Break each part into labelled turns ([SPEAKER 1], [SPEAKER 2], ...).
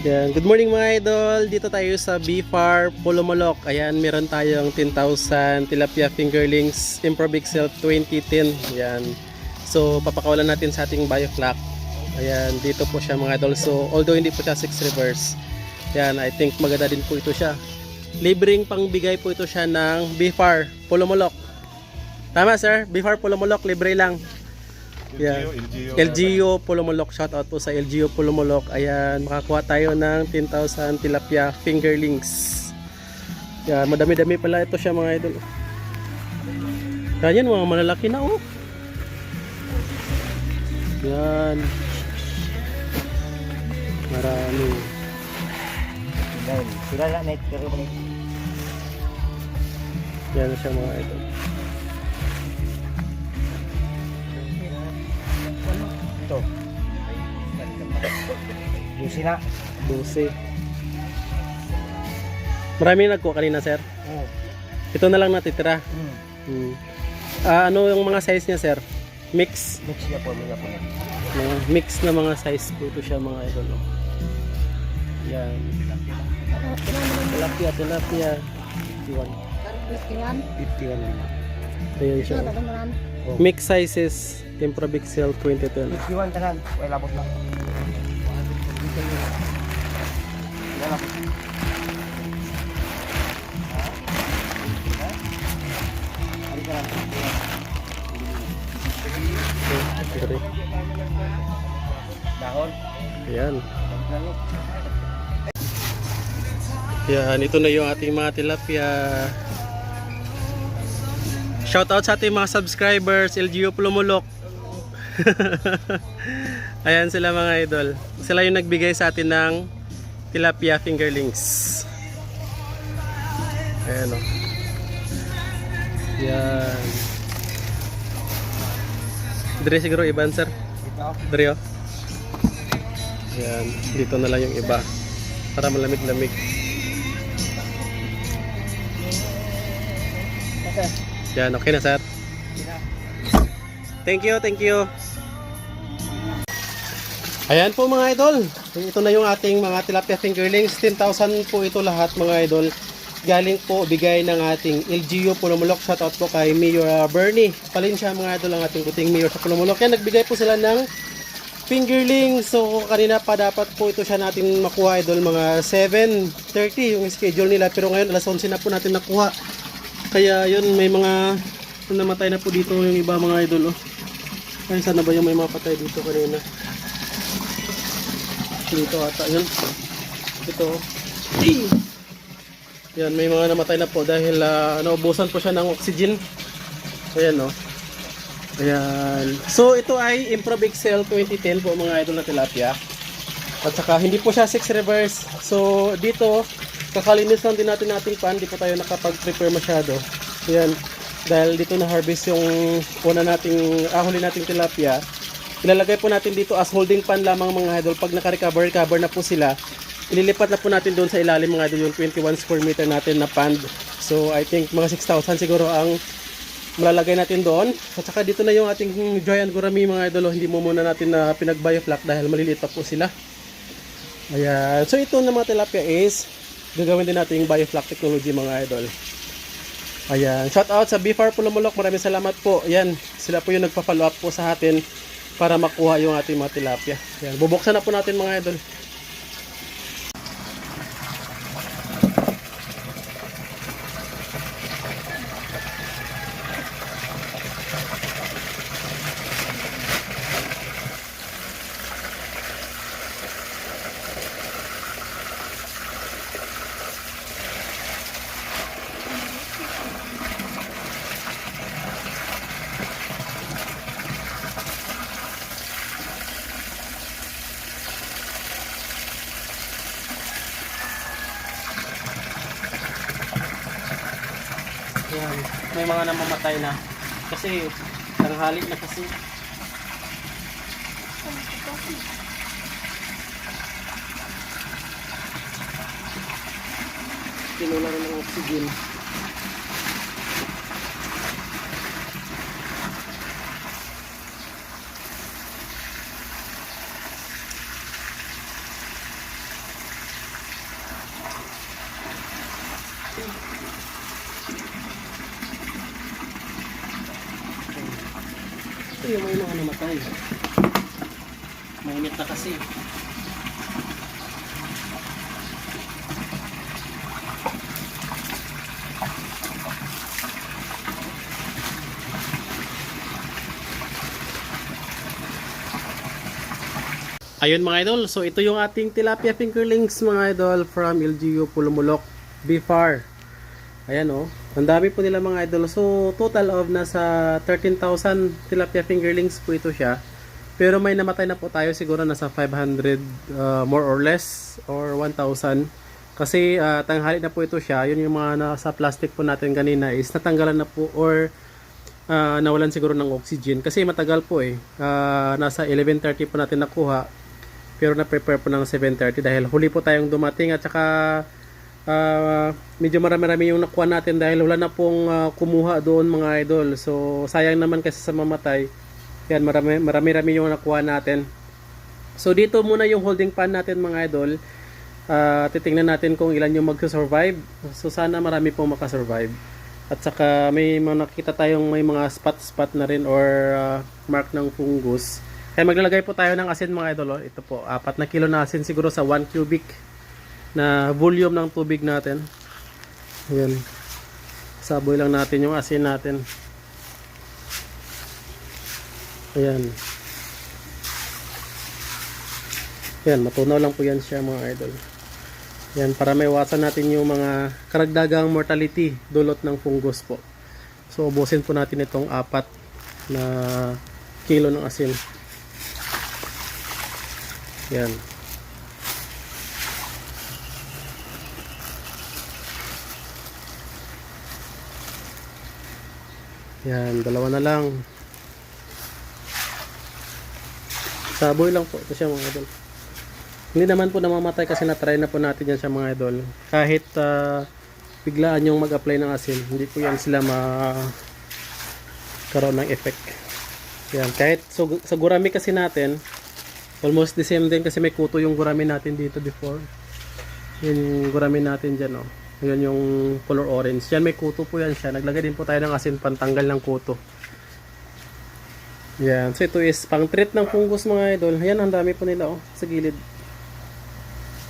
[SPEAKER 1] Yan. Good morning mga idol. Dito tayo sa BFAR Polomolok. Ayan, meron tayong 10,000 tilapia fingerlings Improvixel 2010. Yan. So, papakawalan natin sa ating bioflock. Ayan, dito po siya mga idol. So, although hindi po siya 6 reverse. Yan, I think maganda din po ito siya. Libreng pangbigay po ito siya ng BFAR Polomolok. Tama sir, BFAR Polomolok, libre lang. Yeah.
[SPEAKER 2] LGU,
[SPEAKER 1] LGU Pulumulok, shout out po sa LGU Pulumulok. Ayan, makakuha tayo ng 10,000 tilapia fingerlings. Yan, madami-dami pala ito siya mga idol. Yan, yan, mga malalaki na oh. Yan. Marami.
[SPEAKER 3] Dahil sila lang net pero.
[SPEAKER 1] Yan siya mga idol.
[SPEAKER 3] Yung sila.
[SPEAKER 1] 12. Marami nagkuha kanina sir.
[SPEAKER 3] Oo.
[SPEAKER 1] Ito na lang natitira.
[SPEAKER 3] Hmm.
[SPEAKER 1] Hmm. Ah, ano yung mga size niya sir? Mix?
[SPEAKER 3] Mix niya po, mga po.
[SPEAKER 1] mga mix na mga size po ito siya mga idol. Yan. Tilapia, tilapia. 51. 51 lima. Ayan siya. Mix sizes, Tempravixel 2010.
[SPEAKER 3] Iwan tanan. Wala labot na. Dahon.
[SPEAKER 1] Ayan. Yan, ito na yung ating mga tilapia. Shoutout sa ating mga subscribers, LGU Plumulok. Ayan sila mga idol. Sila yung nagbigay sa atin ng tilapia fingerlings. Ayan o. Yan. Dire siguro iban sir. Dire o. Yan. Dito na lang yung iba. Para malamig-lamig. Yan, okay na sir. Thank you, thank you. Ayan po mga idol. Ito na yung ating mga tilapia fingerlings. 10,000 po ito lahat mga idol. Galing po bigay ng ating LGU Pulumulok. Shoutout po kay Mayor uh, Bernie. Palin siya mga idol ang ating puting mayor sa Pulumulok. Yan, nagbigay po sila ng fingerlings. So kanina pa dapat po ito siya natin makuha idol mga 7.30 yung schedule nila. Pero ngayon alas 11 na po natin nakuha. Kaya yun, may mga namatay na po dito yung iba mga idol. Oh. Ay, sana ba yung may mga patay dito kanina? Dito ata, yun. Ito. oh. Yan, may mga namatay na po dahil uh, naubusan po siya ng oxygen. Ayan, oh. Ayan. So, ito ay Improvixel 2010 po mga idol na tilapia. At saka, hindi po siya 6 reverse. So, dito, kakalinis lang din natin nating pan. Hindi po tayo nakapag-prepare masyado. Ayan. Dahil dito na harvest yung una nating, ahuli nating tilapia. Ilalagay po natin dito as holding pan lamang mga idol. Pag naka-recover, recover na po sila. Ililipat na po natin doon sa ilalim mga idol yung 21 square meter natin na pond. So, I think mga 6,000 siguro ang malalagay natin doon. At saka dito na yung ating giant gurami mga idol. Hindi mo muna natin na pinag-bioflock dahil maliliit pa po sila. Ayan. So ito na mga tilapia is gagawin din natin yung bioflock technology mga idol. Ayan. Shout out sa BFAR Pulumulok. Maraming salamat po. Ayan. Sila po yung nagpa-follow up po sa atin para makuha yung ating mga tilapia. Ayan. Bubuksan na po natin mga idol. may mga namamatay na kasi tanghali na kasi kinula ng oxygen Thank you. Ito yung may mga namatay. Mainit na kasi. Ayun mga idol, so ito yung ating tilapia fingerlings mga idol from LGU Pulumulok Bifar. Ayan oh, ang dami po nila mga idol. So total of nasa 13,000 tilapia fingerlings po ito siya. Pero may namatay na po tayo siguro nasa 500 uh, more or less or 1,000. Kasi uh, tanghali na po ito siya. Yun yung mga nasa plastic po natin kanina is natanggalan na po or uh, nawalan siguro ng oxygen. Kasi matagal po eh. Uh, nasa 11.30 po natin nakuha pero na-prepare po ng 7.30 dahil huli po tayong dumating at saka ah, medyo marami-rami yung nakuha natin dahil wala na pong ah, kumuha doon mga idol. So sayang naman kasi sa mamatay. Yan marami, marami-rami yung nakuha natin. So dito muna yung holding pan natin mga idol. Ah, titingnan natin kung ilan yung magsusurvive. So sana marami pong makasurvive. At saka may mga nakita tayong may mga spot-spot na rin or ah, mark ng fungus. Kaya maglalagay po tayo ng asin mga idol. oh. Ito po, apat na kilo na asin siguro sa 1 cubic na volume ng tubig natin. Ayan. Saboy lang natin yung asin natin. Ayan. Ayan, matunaw lang po yan siya mga idol. Ayan, para may iwasan natin yung mga karagdagang mortality dulot ng fungus po. So, ubusin po natin itong apat na kilo ng asin. Yan. Yan, dalawa na lang. Saboy lang po. Ito siya mga idol. Hindi naman po namamatay kasi na-try na po natin yan siya mga idol. Kahit ah, biglaan yung mag-apply ng asin, hindi po yan sila ma karoon ng effect. Yan, kahit so, sa gurami kasi natin, almost the same din kasi may kuto yung gurami natin dito before. Yan yung gurami natin dyan, oh. Yan yung color orange. Yan may kuto po yan siya. Naglagay din po tayo ng asin pantanggal ng kuto. Yan. So ito is pang treat ng fungus mga idol. Yan ang dami po nila, oh, sa gilid.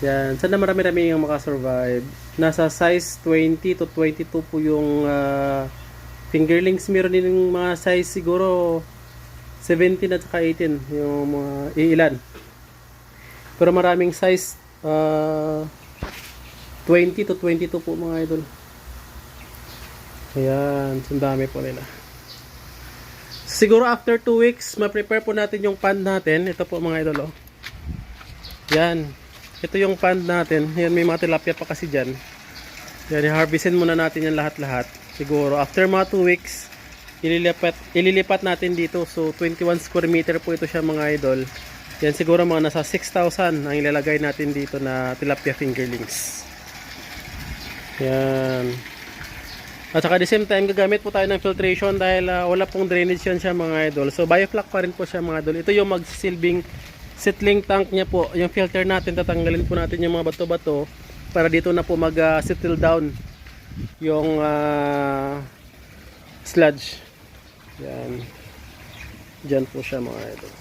[SPEAKER 1] Yan. Sana marami-rami yung makasurvive. Nasa size 20 to 22 po yung ah, fingerlings. Meron din yung mga size siguro 17 at saka 18 yung mga iilan. Pero maraming size ah, 20 to 22 po mga idol. Ayan, ang dami po nila. Siguro after 2 weeks, ma-prepare po natin yung pan natin. Ito po mga idol. Oh. Yan. Ito yung pan natin. Yan, may mga tilapia pa kasi dyan. Yan, i-harvestin muna natin yan lahat-lahat. Siguro after mga 2 weeks, ililipat, ililipat natin dito. So, 21 square meter po ito siya mga idol. Yan, siguro mga nasa 6,000 ang ilalagay natin dito na tilapia fingerlings. Yan. At saka the same time, gagamit po tayo ng filtration dahil ah, wala pong drainage yan siya mga idol. So, biofloc pa rin po siya mga idol. Ito yung magsilbing settling tank niya po. Yung filter natin, tatanggalin po natin yung mga bato-bato para dito na po mag-settle down yung ah, sludge. Yan. Diyan po siya mga idol.